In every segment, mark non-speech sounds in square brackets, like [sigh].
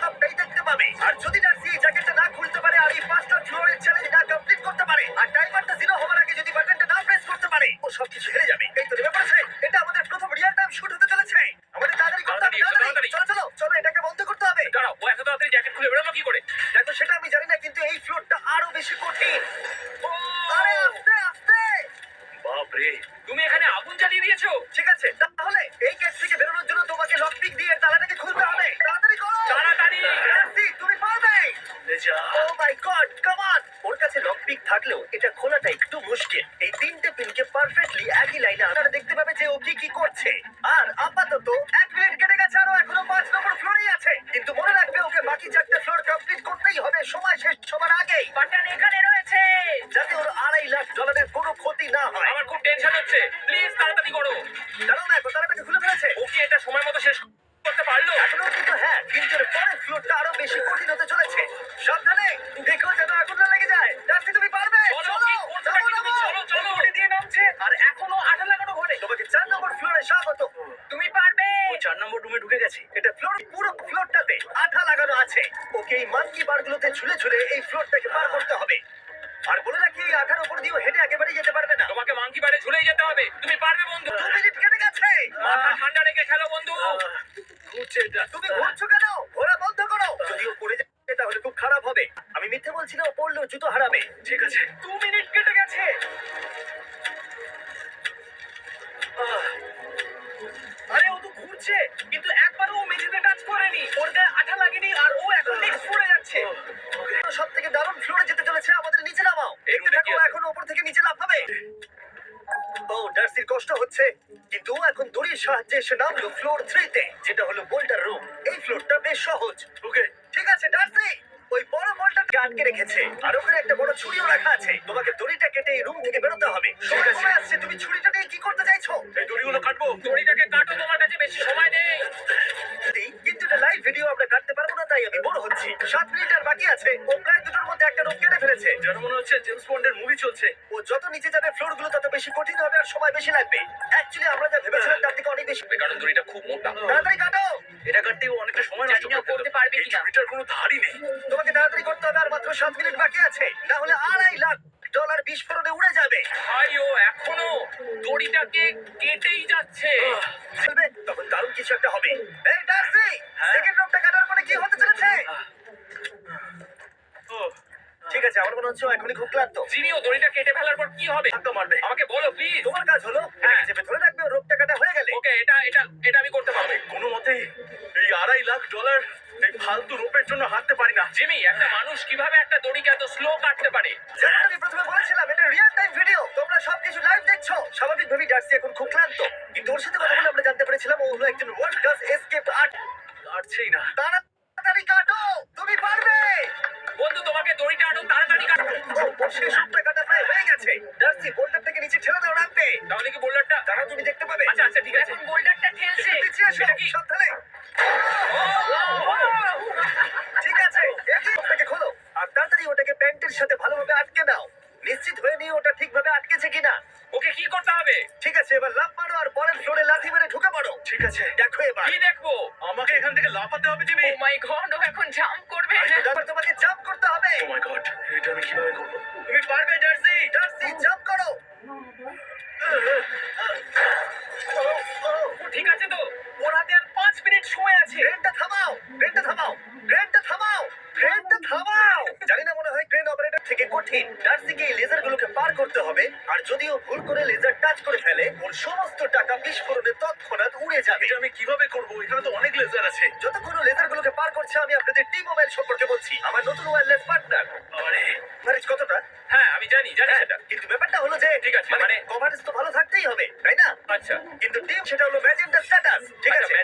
সবটাই দেখতে পাবে। আর যদি ডার্সি এই জ্যাকেটটা না খুলতে পারে আর এই পাঁচটা ফ্লোরের চ্যালেঞ্জ না কমপ্লিট করতে পারে আর টাইমারটা জিরো হওয়ার আগে যদি বাটনটা না প্রেস করতে পারে ও সবকিছু হেরে যাবে এই তো নেমে পড়েছে এটা আমাদের প্রথম রিয়েল টাইম শুট হতে চলেছে আমাদের তাড়াতাড়ি করতে হবে তাড়াতাড়ি, তাড়াতাড়ি তাড়াতাড়ি। চলো চলো চলো এটাকে বন্ধ করতে হবে দাঁড়াও ও এত তাড়াতাড়ি জ্যাকেট খুলে বেরোলো কি করে দেখো সেটা আমি জানি না কিন্তু এই ফ্লোরটা আরও বেশি কঠিন আরে আস্তে আস্তে বাপরে তুমি এখানে আগুন জ্বালিয়ে দিয়েছ ঠিক আছে তাহলে এই গেট থেকে বেরোনোর জন্য তোমাকে লক পিক দিয়ে তালাটাকে খুলতে হবে তাড়াতাড়ি করো তাড়াতাড়ি। ডার্সি, তুমি পারবে ও মাই গড কাম অন ওর কাছে থাকলেও এটা খোলাটা একটু মুশকিল। এই তিনটে পিনকে পারফেক্টলি একই লাইনে আপনারা দেখতে পাবে যে ও কি কি করছে আর আপাতত এক মিনিট কেটে গেছে আরও এখনও পাঁচ নম্বর ফ্লোরেই আছে কিন্তু মনে রাখবে ওকে বাকি চারটে ফ্লোর কমপ্লিট করতেই হবে সময় শেষ সবার আগেই বাটন এখানে রয়েছে যাতে ওর আড়াই লাখ ডলারের কোনো ক্ষতি না হয় আমার খুব টেনশন হচ্ছে প্লিজ তাড়াতাড়ি করো দাঁড়াও না এখন তালাটাকে খুলে ফেলেছে ও কি এটা সময় মতো শেষ করতে পারল এখনও কিন্তু হ্যাঁ কিন্তু এর পরের ফ্লোরটা আরও বেশি কঠিন হতে চলেছে সাবধানে দেখো যেন আগুন না লেগে যায় ডার্সি তুমি পারবে চলো কি করছ নাকি তুমি চলো চলো উড়ে দিয়ে নামছে আর এখনও আঠা লাগানো ঘরে তোমাকে চার নম্বর ফ্লোরে স্বাগত তুমি পারবে ও চার নম্বর রুমে ঢুকে গেছে এটা ফ্লোর পুরো ফ্লোরটাতে আঠা লাগানো আছে ওকে এই মানকি বারগুলোতে ঝুলে ঝুলে এই ফ্লোরটাকে পার করতে হবে আর বলে রাখি এই আঠার উপর দিয়েও হেঁটে একেবারে যেতে পারবে না তোমাকে মাংকি বারে ঝুলেই যেতে হবে তুমি পারবে বন্ধু। দু মিনিট কেটে গেছে। মাথা ঠান্ডা রেখে খেলো বন্ধু। ঘুরছে তুমি কষ্ট হচ্ছে। কিন্তু ও এখন দড়ির সাহায্যে এসে নামলো ফ্লোর থ্রিতে যেটা হলো বোল্টার রুম এই ফ্লোরটা বেশ সহজ। ওকে। ঠিক আছে ডার্সি ওই বড় আটকে রেখেছে। আর ওখানে একটা বড় ছুরিও রাখা আছে। তোমাকে দড়িটা কেটে এই রুম থেকে বেরোতে হবে। সময় কমে আসছে তুমি ছুরিটা নিয়ে কি করতে চাইছো? এই দড়িগুলো কাটবো। দড়িটাকে কাটো তোমার কাছে বেশি সময় নেই। এটা লাইভ ভিডিও আমরা কাটতে পারব না তাই আমি বড় হচ্ছি। সাত মিনিট আর বাকি আছে ও প্রায় দুটোর মধ্যে একটা রূপ কেটে ফেলেছে। যেন মনে হচ্ছে জেমস বন্ডের মুভি চলছে। ও যত নিচে যাবে ফ্লোরগুলো তত বেশি কঠিন হবে আর সময় বেশি লাগবে। অ্যাকচুয়ালি আমরা যা ভেবেছিলাম তার থেকে অনেক বেশি কারণ দড়িটা খুব মোটা। তাড়াতাড়ি কাটো! এটা কাটতে ও অনেকটা সময় নষ্ট করতে পারবে কিনা। ছুরিটার কোনো ধারই নেই। তোমাকে তাড়াতাড়ি করতে হবে আর মাত্র সাত মিনিট বাকি আছে। না হলে আড়াই লাখ ডলার বিস্ফোরণে উড়ে যাবে। ভাই ও এখনও দড়িটাকে কেটেই যাচ্ছে। তখন দারুণ কিছু একটা হবে। এই ডার্সি? সেকেন্ড রূপটা কাটার পরে কি হতে চলেছে? ঠিক আছে আমার মনে হচ্ছে এখনই খুব ক্লান্ত। জিমি ও দড়িটা কেটে ফেলার পর কি হবে? তো মারবে। আমাকে বলো প্লিজ তোমার কাজ হলো হ্যাঁ। এটাকে চেপে ধরে রাখবে রোগটা কাটা হয়ে গেলে। ওকে এটা এটা এটা আমি করতে পারব। কোনো মতেই এই আড়াই লাখ ডলার এই ফালতু রূপের জন্য হারতে পারি না। জিমি একটা মানুষ কীভাবে একটা দড়িকে এত স্লো কাটতে পারে? যেমন আমি প্রথমে বলেছিলাম এটা রিয়েল টাইম ভিডিও তোমরা সবকিছু লাইভ দেখছ। স্বাভাবিকভাবেই ডার্সি এখন খুব ক্লান্ত। কিন্তু ওর সাথে কথা বলে আমরা জানতে পেরেছিলাম ও হলো একজন ওয়ার্ল্ড ক্লাস এসকেপ আর্ট পারছেই না। তাড়াতাড়ি কাটো তুমি পারবে। বন্ধু তোমাকে দড়িটা আরও তাড়াতাড়ি কাটো। ও জিমি ও মাই গড ও এখন জাম্প করবে। তারপর তোমাকে জাম্প করতে হবে। ও মাই গড এটা আমি কীভাবে করব? তুমি পারবে ডার্সি ডার্সি জাম্প করো। ঠিক আছে তো। ওর হাতে আর পাঁচ মিনিট সময় আছে। ট্রেনটা থামাও ট্রেনটা থামাও ট্রেনটা থামাও ট্রেনটা থামাও। জানি না মনে হয় ট্রেন অপারেটর থেকে কঠিন। ডার্সিকে এই লেজারগুলোকে পার করতে হবে। আর যদিও ভুল করে লেজার টাচ করে ফেলে ওর সমস্ত টাকা বিস্ফোরণে তৎক্ষণাৎ উড়ে যাবে। এটা আমি কীভাবে করব? এখানে তো অনেক লেজার আছে। যতক্ষণ লেজারগুলোকে পার করছে আমি আপনাদের টি মোবাইল সম্পর্কে বলছি। আমার নতুন ওয়্যারলেস পার্টনার আরে। কভারেজ কতটা? হ্যাঁ আমি জানি জানি হ্যাঁ, সেটা। কিন্তু ব্যাপারটা হলো যে ঠিক আছে, মানে মানে- কভারেজ তো ভালো থাকতেই হবে তাই না? আচ্ছা। কিন্তু টিম সেটা হলো ম্যাজেন্টা স্ট্যাটাস ঠিক আচ্ছা আছে?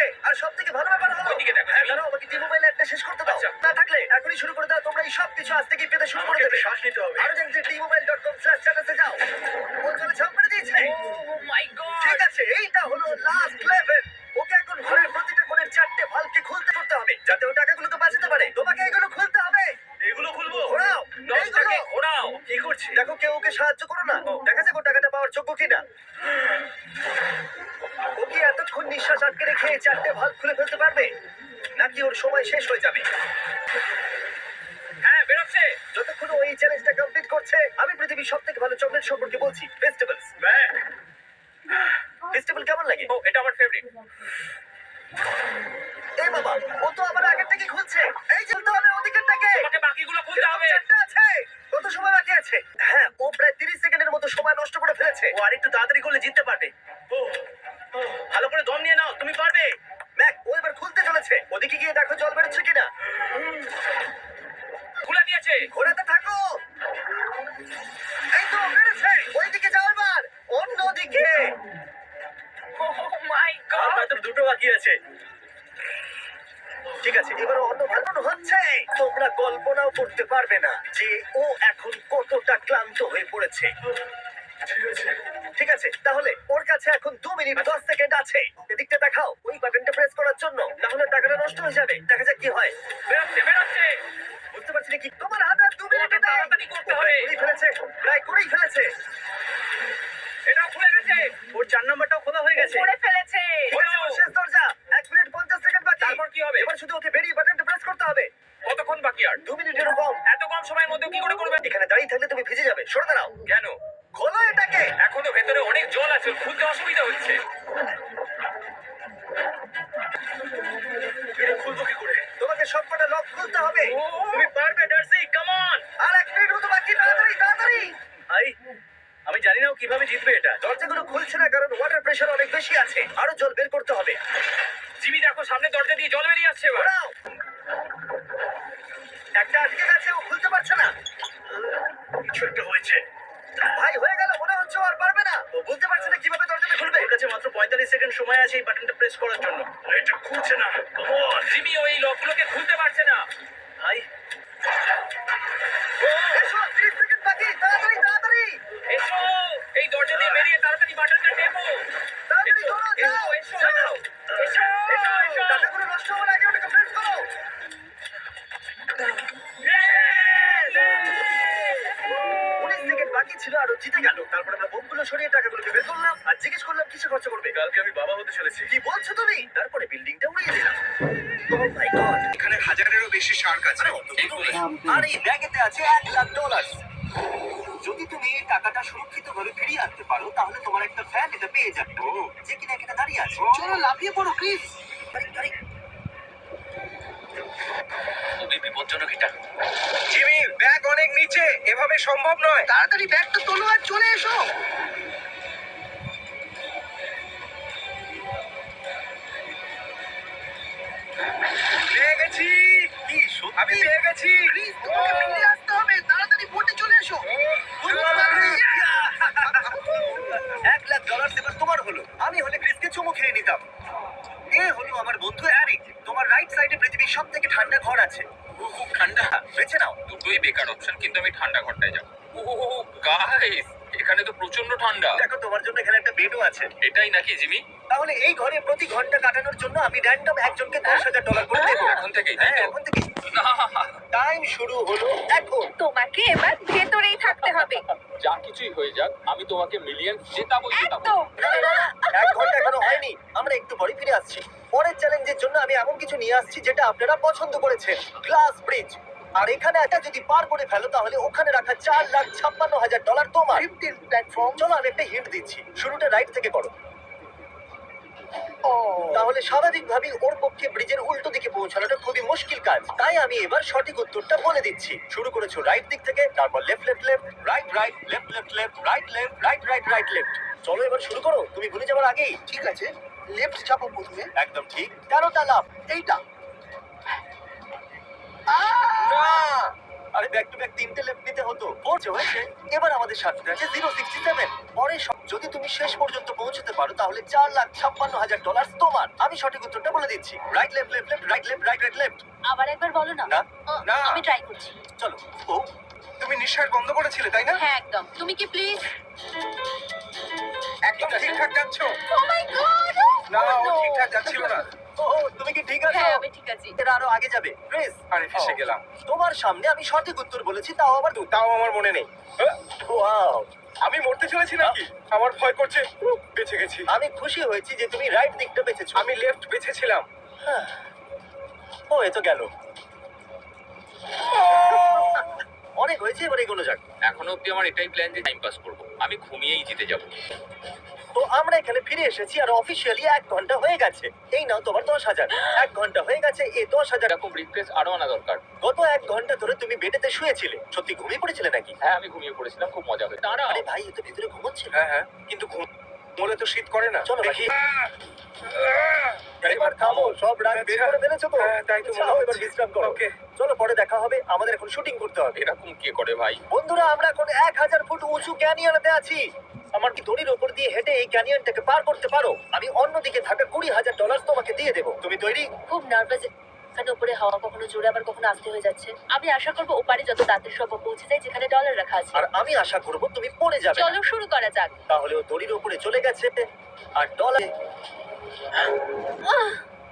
আছে। আর সব থেকে ভালো ব্যাপার হলো ওইদিকে দেখো, হ্যাঁ দাঁড়াও, আমাকে মোবাইল একটা শেষ করতে দাও। আচ্ছা। না থাকলে এখনই শুরু করে দাও তোমরা এই সব কিছু আজ থেকেই পেতে শুরু করে দেবে। শ্বাস নিতে হবে। আরও জানতে T mobile dot com slash চ্যানেলে যাও ও চলে ছাপ মেরে দিয়েছে ও মাই গড ঠিক আছে এইটা হলো লাস্ট লেভেল ওকে এখন ঘরের প্রতিটা কোণের চারটে ভালকে খুলতে করতে হবে যাতে ও টাকাগুলোকে বাঁচাতে পারে তোমাকে এগুলো খুলতে হবে এই চারটে ভালো খুলে ফেলতে পারবে? নাকি ওর সময় শেষ হয়ে যাবে? হ্যাঁ বেরোচ্ছে। যতক্ষণ ও এই চ্যালেঞ্জটা কমপ্লিট করছে আমি পৃথিবীর সব থেকে ভালো চকলেট সম্পর্কে বলছি ফেস্টিভ্যালস ফেস্টিভ্যাল কেমন লাগে? ও এটা আমার ফেভারিট এই বাবা ও তো আবার আগের থেকে খুলছে। এই চলতে হবে ওদিকেরটাকে তোমাকে বাকিগুলো খুলতে হবে। চারটে আছে। কত সময় বাকি আছে? হ্যাঁ ও প্রায় তিরিশ সেকেন্ডের মতো সময় নষ্ট করে ফেলেছে। ও আরেকটু তাড়াতাড়ি করলে জিততে পারবে। ও, ভালো করে দম নিয়ে নাও তুমি পারবে। ম্যাক ও এবার খুলতে চলেছে। ওদিকে গিয়ে দেখো জল বেরোচ্ছে কিনা। খুলে দিয়েছে ঘোরাতে থাকো। এই তো বেড়েছে ওইদিকে যাও এবার অন্যদিকে। ও মাই গড মাত্র দুটো বাকি আছে। ঠিক আছে এবার অন্য ভালো হচ্ছে। তোমরা কল্পনাও করতে পারবে না যে ও এখন কতটা ক্লান্ত হয়ে পড়েছে। ঠিক আছে। ঠিক আছে তাহলে ওর কাছে এখন দু মিনিট দশ সেকেন্ড আছে। এদিকটা দেখাও ওই বাটনটা প্রেস করার জন্য না হলে টাকাটা নষ্ট হয়ে যাবে। দেখা যাক কি হয়। বেরোচ্ছে বেরোচ্ছে। বুঝতে পারছি কি তোমার হাতে দু মিনিট তাড়াতাড়ি করতে হবে। করেই ফেলেছে প্রায় করেই ফেলেছে। এটাও খুলে গেছে। ওর চার নাম্বারটাও খোলা হয়ে গেছে। করে ফেলেছে। শেষ দরজা। এক মিনিট পঞ্চাশ সেকেন্ড বাকি। তারপর কি হবে? এবার শুধু ওকে বেরিয়ে বাটনটা প্রেস করতে হবে। কতক্ষণ বাকি আর? দু মিনিটেরও কম। এত কম সময়ের মধ্যে কি করে করবে? এখানে দাঁড়িয়ে থাকলে তুমি ভিজে যাবে। সরে দাঁড়াও। কেন? খোলো এটাকে? এখনও ভেতরে অনেক জল আছে খুলতে অসুবিধা হচ্ছে। এটা খুলবো কি করে? তোমাকে সবকটা লক খুলতে হবে। তুমি পারবে ডার্সি কাম অন আর এক মিনিট মতো বাকি তাড়াতাড়ি তাড়াতাড়ি! ভাই আমি জানি না ও কীভাবে জিতবে এটা। দরজাগুলো খুলছে না কারণ ওয়াটার প্রেশার অনেক বেশি আছে। আরও জল বের করতে হবে। জিমি দেখো সামনে দরজা দিয়ে জল বেরিয়ে আসছে ঘোরাও একটা আটকে গেছে ও খুলতে পারছে না। কিছু একটা হয়েছে ভাই হয়ে গেল মনে হচ্ছে ও আর পারবে না ও বুঝতে পারছে না কীভাবে দরজাটা খুলবে ওর কাছে মাত্র পঁয়তাল্লিশ সেকেন্ড সময় আছে এই বাটনটা প্রেস করার জন্য। এটা খুলছে না। জিমি ওই লকগুলোকে খুলতে পারছে না। খরচা করবে। কালকে আমি বাবা হতে চলেছি। কি বলছো তুমি? তারপরে বিল্ডিংটা উড়িয়ে দিলাম। Oh! এখানে হাজারেরও বেশি শার্ক আছে। আরে এই ব্যাগেতে আছে এক লাখ ডলার যদি তুমি এই টাকাটা সুরক্ষিত সুরক্ষিতভাবে ফিরিয়ে আনতে পারো তাহলে তোমার একটা ফ্যান এটা পেয়ে যাবে। যে কিনা এখানে দাঁড়িয়ে আছে। চলো লাফিয়ে পড়ো প্লিজ খুবই বিপজ্জনক এটা। জিমি ব্যাগ অনেক নিচে। এভাবে সম্ভব নয়। তাড়াতাড়ি ব্যাগটা তোলো আর চলে এসো। আমি পেয়ে গেছি। তোমাকে ফিরে আসতে হবে। তাড়াতাড়ি বোটে চলে এসো। [laughs] এক লাখ ডলার এবার তোমার হলো। আমি হলে ক্রিসকে চুমু খেয়ে নিতাম। এ হলো আমার বন্ধু অ্যারিক তোমার রাইট সাইডে পৃথিবীর সব থেকে ঠান্ডা ঘর আছে। খুব ঠান্ডা। বেছে নাও। দুটোই বেকার অপশন কিন্তু আমি ঠান্ডা ঘরটায় যাব। ও গাইস এখানে তো প্রচণ্ড ঠান্ডা। দেখো তোমার জন্য এখানে একটা বেডও আছে। এটাই নাকি জিমি? তাহলে এই ঘরে প্রতি ঘণ্টা কাটানোর জন্য আমি র্যান্ডম একজনকে দশ হাজার ডলার করে দেবো। এখন থেকেই, হ্যাঁ এখন থেকে টাইম শুরু হলো এখন। তোমাকে এবার ভেতরেই থাকতে হবে। যা কিছুই হয়ে যাক আমি তোমাকে মিলিয়ন জেতাবো একদম। এক ঘণ্টা এখনও হয়নি আমরা একটু পরে ফিরে আসছি। পরের চ্যালেঞ্জের জন্য আমি এমন কিছু নিয়ে আসছি যেটা আপনারা পছন্দ করেছেন গ্লাস ব্রিজ আর এখানে একটা যদি পার করে ফেলো তাহলে ওখানে রাখা চার লাখ ছাপ্পান্ন হাজার ডলার তোমার। ফিফটিন প্ল্যাটফর্ম চলো আমি একটা হিন্ট দিচ্ছি। শুরুটা রাইট থেকে করো। তাহলে স্বাভাবিকভাবেই ওর পক্ষে ব্রিজের উল্টো দিকে পৌঁছানোটা খুবই মুশকিল কাজ। তাই আমি এবার সঠিক উত্তরটা বলে দিচ্ছি। শুরু করেছ রাইট দিক থেকে তারপর left left left right right left left left right left right right right left চলো এবার শুরু করো। তুমি ভুলে যাবার আগেই। ঠিক আছে? লেফট যাব প্রথমে। একদম ঠিক। তেরোটা লাভ এইটা। না! আরে ব্যাক টু ব্যাক তিনটে লেফট নিতে হতো। পৌঁছে হয়েছে। এবার আমাদের সাথে আছে জিরো সিক্সটি সেভেন পরে সব- যদি তুমি শেষ পর্যন্ত পৌঁছতে পারো তাহলে চার লাখ ছাপ্পান্ন হাজার ডলার তোমার। আমি সঠিক উত্তরটা বলে দিচ্ছি। Right left left left right left right right left আবার একবার বলো না। না। আহ, না। আমি ট্রাই করছি। চলো ও তুমি নিঃশ্বাস বন্ধ করেছিলে তাই না? হ্যাঁ একদম। তুমি কি প্লিজ একদম ঠিকঠাক যাচ্ছ। ও মাই গড না ও ঠিকঠাক যাচ্ছিল না। তুমি কি ঠিক আছো? হ্যাঁ আমি ঠিক আছি। এরা আরও আগে যাবে। ক্রিস আরে ফেসে গেলাম। তোমার সামনে আমি সঠিক উত্তর বলেছি তাও আবার তো তাও আমার মনে নেই। হ্যাঁ? ওয়াও। আমি মরতে চলেছি নাকি? আমার ভয় করছে। বেঁচে গেছি। আমি খুশি হয়েছি যে তুমি রাইট দিকটা বেঁচেছো আমি লেফট বেছেছিলাম। ও এ তো গেল। অনেক হয়েছে এবার এগোনো যাক। এখনও অব্দি আমার এটাই প্ল্যান যে টাইম পাস করব। আমি ঘুমিয়েই জিতে যাব। তো আমরা এখানে ফিরে এসেছি আর অফিসিয়ালি এক ঘণ্টা হয়ে গেছে। এই নাও তোমার দশ হাজার। এক ঘণ্টা হয়ে গেছে এই দশ হাজার এরকম রিফ্রেশ আরও আনা দরকার। গত এক ঘণ্টা ধরে তুমি বেডেতে শুয়েছিলে। সত্যি ঘুমিয়ে পড়েছিলে নাকি? হ্যাঁ আমি ঘুমিয়ে পড়েছিলাম খুব মজা হয়েছে। দাঁড়াও। আরে ভাই এ তো ভিতরে ঘুমোচ্ছিল। হ্যাঁ হ্যাঁ কিন্তু ঘুম মলে তো শীত করে না। চলো দেখি। এবার থামো সব রাগ বের করে ফেলেছো তো? হ্যাঁ, তাই তো মনে যাও, এবার হচ্ছে। বিশ্রাম করো। ওকে। চলো পরে দেখা হবে। আমাদের এখন শুটিং করতে হবে। এরকম কে করে ভাই? বন্ধুরা আমরা এখন এক হাজার ফুট উঁচু ক্যানিয়নেতে আছি। আমার দড়ির ওপর দিয়ে হেঁটে এই ক্যানিয়নটাকে পার করতে পারো। আমি অন্যদিকে থাকা কুড়ি হাজার ডলার তোমাকে দিয়ে দেবো। তুমি তৈরি? খুব নার্ভাস এখানে উপরে হাওয়া কখনো জোরে আবার কখনো আস্তে হয়ে যাচ্ছে। আমি আশা করব ওপারে যত তাড়াতাড়ি সম্ভব পৌঁছে যায় যেখানে ডলার রাখা আছে। আর আমি আশা করব তুমি পড়ে যাবে। চলো শুরু করা যাক। তাহলে ও দড়ির ওপরে চলে গেছে। আর ডলার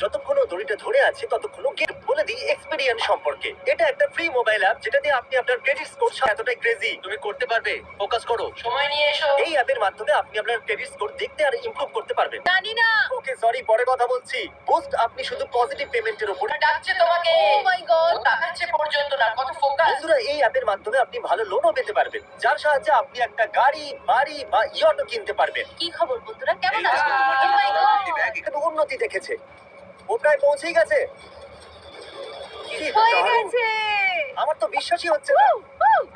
যতক্ষণ ও দড়িটা ধরে আছে ততক্ষণ ও বলে দিই এক্সপেরিয়েন্স সম্পর্কে। এটা একটা ফ্রি মোবাইল অ্যাপ যেটা দিয়ে আপনি আপনার ক্রেডিট স্কোর এতটাই ক্রেজি তুমি করতে পারবে ফোকাস করো। সময় নিয়ে এসো। এই অ্যাপের মাধ্যমে আপনি আপনার ক্রেডিট স্কোর দেখতে আর ইমপ্রুভ করতে পারবেন। জানি না। ওকে সরি পরে কথা বলছি। বুস্ট আপনি শুধু পজিটিভ পেমেন্টের উপর ডাকছে তোমাকে। ও মাই গড তাকাচ্ছে পর্যন্ত না কত ফোকাস বন্ধুরা এই অ্যাপের মাধ্যমে আপনি ভালো লোনও পেতে পারবেন। যার সাহায্যে আপনি একটা গাড়ি বাড়ি বা ইয়টও কিনতে পারবেন। কি খবর বন্ধুরা? কেমন আছো? Oh God! ব্যাগ এখানে উন্নতি দেখেছে। ও প্রায় পৌঁছেই গেছে কি হয়ে। গেছে আমার তো বিশ্বাসই হচ্ছে না।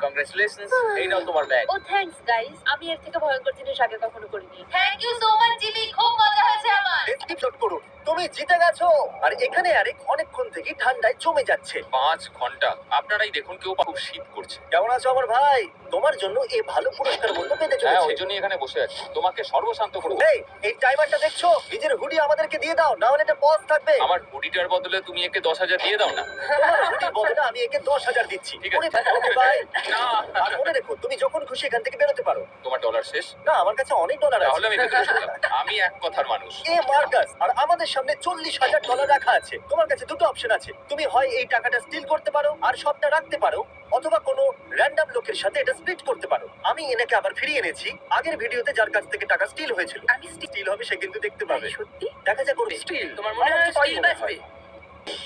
কংগ্রেচুলেশনস এই নাও তোমার ব্যাগ ও থ্যাঙ্কস গাইস আমি এর থেকে ভয়ঙ্কর জিনিস আগে কখনো করিনি। Thank you so much Jimmy খুব মজা হয়েছে আমার। স্ক্রিপশট করুন। তুমি জিতে গেছো। আর এখানে আরেক অনেকক্ষণ থেকে ঠান্ডায় জমে যাচ্ছে। পাঁচ ঘণ্টা। আপনারাই দেখুন কেউ খুব শীত করছে। কেমন আছো আমার ভাই? তোমার জন্য এই ভালো পুরস্কার মূল্য পেতে হ্যাঁ চলেছে। ওই জন্যই এখানে বসে আছি। তোমাকে সর্বশান্ত করব। এই এই টাইমারটা দেখছ? নিজের হুডি আমাদেরকে দিয়ে দাও না হলে এটা পজ থাকবে। আমার হুডিটার বদলে তুমি একে দশ হাজার দিয়ে দাও না। [laughs] তোমার হুডির বদলে আমি একে দশ হাজার দিচ্ছি। ঠিক আছে। [laughs] না। আর মনে রেখো তুমি যখন খুশি এখান থেকে বেরোতে পারো। তোমার ডলার শেষ? না আমার কাছে অনেক ডলার আছে। তাহলে আমি ভেতরে শুনলাম আমি এক কথার মানুষ। এ মার্কাস আর আমাদের সামনে চল্লিশ হাজার ডলার রাখা আছে। তোমার কাছে দুটো অপশন আছে। তুমি হয় এই টাকাটা স্টিল করতে পারো আর সবটা রাখতে পারো অথবা কোনো র্যান্ডম লোকের সাথে এটা স্প্লিট করতে পারো। আমি এনাকে আবার ফিরিয়ে এনেছি। আগের ভিডিওতে যার কাছ থেকে টাকা স্টিল হয়েছিল আমি স্টিল স্টিল হবে সে কিন্তু দেখতে পাবে। সত্যি? দেখা যাক স্টিল তোমার মনে হয়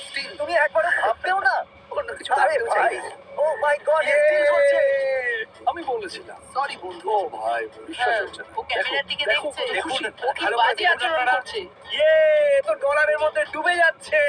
স্টিল তুমি একবারও ভাববেও না অন্য কিছু ভাবতেও চাই। ও মাই গড স্টিল করছে আমি বলেছিলাম। সরি বন্ধু। ও ভাই বিশ্বাস হচ্ছে না। ও ক্যামেরার দিকে দেখছে দেখুন, ও কি বাজে আচরণ করছে। ইয়ে তো ডলারের মধ্যে ডুবে যাচ্ছে।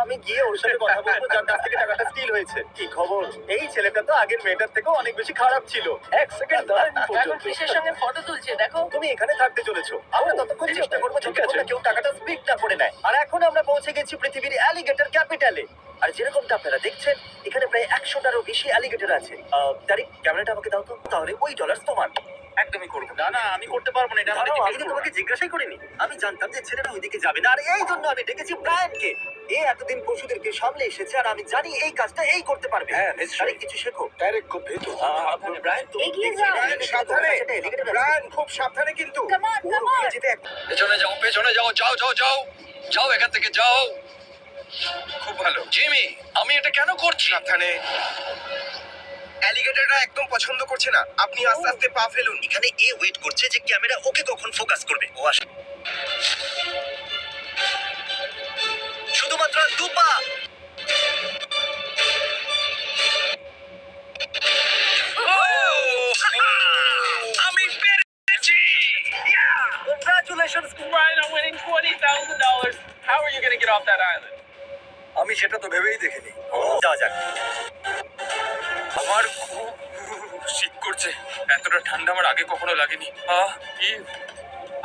আমি গিয়ে ওর সাথে কথা বলব যার কাছ থেকে টাকাটা স্টিল হয়েছে। কি খবর? এই ছেলেটা তো আগের মেয়েটার থেকেও অনেক বেশি খারাপ ছিল। এক সেকেন্ড দাঁড়ান এখন পর্যন্ত। সঙ্গে ফটো তুলছে দেখো। তুমি এখানে থাকতে চলেছো। আমরা ততক্ষণ চেষ্টা করব যতক্ষণ না কেউ টাকাটা স্পিড না করে নেয়। আর এখন আমরা পৌঁছে গেছি পৃথিবীর অ্যালিগেটর ক্যাপিটালে আর যেরকমটা আপনারা দেখছেন এখানে প্রায় একশোটারও বেশি অ্যালিগেটর আছে। আহ, তারিক ক্যামেরাটা আমাকে দাও তো। তাহলে ওই ডলার তোমার। একদমই করব। না না আমি করতে পারব না এটা আমি তোমাকে জিজ্ঞাসাই করিনি। আমি জানতাম যে ছেলেটা ওইদিকে যাবে না আর এই জন্য আমি ডেকেছি ব্রায়ানকে। এ এতদিন পশুদেরকে সামলে এসেছে আর আমি জানি এই কাজটা এই করতে পারবে। হ্যাঁ, নিশ্চয়ই। কিছু শেখো। ডাইরেক্ট খুব সাবধানে ব্রায়ান তুমি এগিয়ে যাও। ব্রায়ান, সাবধানে। ব্রায়ান খুব সাবধানে কিন্তু। ওখানে on. যেতে এক- পেছনে যাও পেছনে যাও যাও যাও যাও। যাও এখান থেকে যাও। খুব ভালো। জিমি আমি এটা কেন করছি? সাবধানে। অ্যালিগেটররা একদম পছন্দ করছে না। আপনি আস্তে আস্তে পা ফেলুন। এখানে এ ওয়েট করছে যে ক্যামেরা ওকে কখন ফোকাস করবে। ও আসে শুধুমাত্র দু পা। [laughs] আমি পেরেছি। Congratulations Ryan, I'm winning $20,000. How are you going to get off that island? আমি সেটা তো ভেবেই দেখিনি। যাওয়া যাক। আমার খুব শীত করছে। এতটা ঠান্ডা আমার আগে কখনো লাগেনি। আহ কি?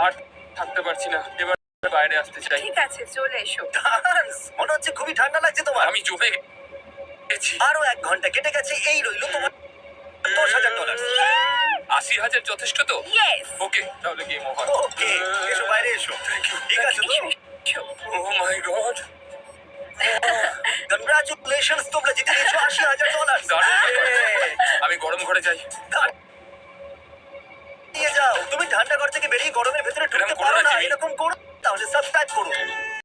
আর থাকতে পারছি না। এবার বাইরে আসতে চাই। ঠিক আছে চলে এসো। মনে হচ্ছে খুবই ঠান্ডা লাগছে তোমার। আমি জমে গেছি। আরও এক ঘণ্টা কেটে গেছে এই রইল তোমার দশ হাজার ডলার আশি হাজার যথেষ্ট তো? ওকে তাহলে গেম ওভার ওকে এসো বাইরে এসো। ঠিক আছে তো। ও মাই গড কংগ্রাচুলেশনস তোমরা জিতে নিয়েছো আশি হাজার ডলার আমি গরম ঘরে যাই। নিয়ে যাও। তুমি ঠান্ডা ঘর থেকে বেরিয়ে গরমের ভেতরে ঢুকতে পারো না। এরকম করো। তাহলে সাবস্ক্রাইব করো।